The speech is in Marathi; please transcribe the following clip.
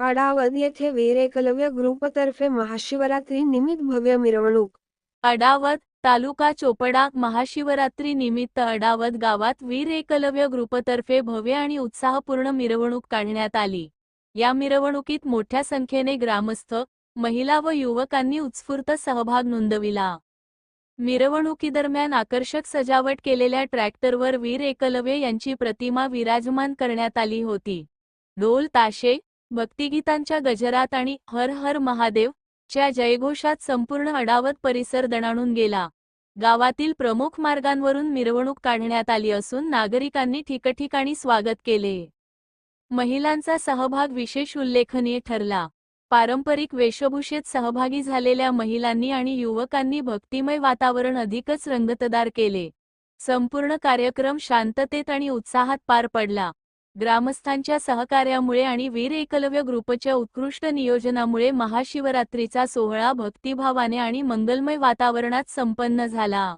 अडावद येथे वीर एकलव्य ग्रुपतर्फे महाशिवरात्री निमित्त भव्य मिरवणूक. अडावत तालुका चोपडा महाशिवरात्री निमित्त अडावत गावात वीर एकलव्य ग्रुपतर्फे भव्य आणि उत्साहपूर्ण मिरवणूक काढण्यात आली. या मिरवणुकीत मोठ्या संख्येने ग्रामस्थ महिला व युवकांनी उत्स्फूर्त सहभाग नोंदविला. मिरवणुकीदरम्यान आकर्षक सजावट केलेल्या ट्रॅक्टरवर वीर एकलव्य यांची प्रतिमा विराजमान करण्यात आली होती. ढोल ताशे भक्तिगीतांच्या गजरात आणि हर हर महादेव च्या जयघोषात संपूर्ण अडावत परिसर दणाणून गेला. गावातील प्रमुख मार्गांवरून मिरवणूक काढण्यात आली असून नागरिकांनी ठिकठिकाणी स्वागत केले. महिलांचा सहभाग विशेष उल्लेखनीय ठरला. पारंपरिक वेशभूषेत सहभागी झालेल्या महिलांनी आणि युवकांनी भक्तिमय वातावरण अधिकच रंगतदार केले. संपूर्ण कार्यक्रम शांततेत आणि उत्साहात पार पडला. ग्रामस्थांच्या सहकार्यामुळे आणि वीर एकलव्य ग्रुपच्या उत्कृष्ट नियोजनामुळे महाशिवरात्रीचा सोहळा भक्तिभावाने आणि मंगलमय वातावरणात संपन्न झाला.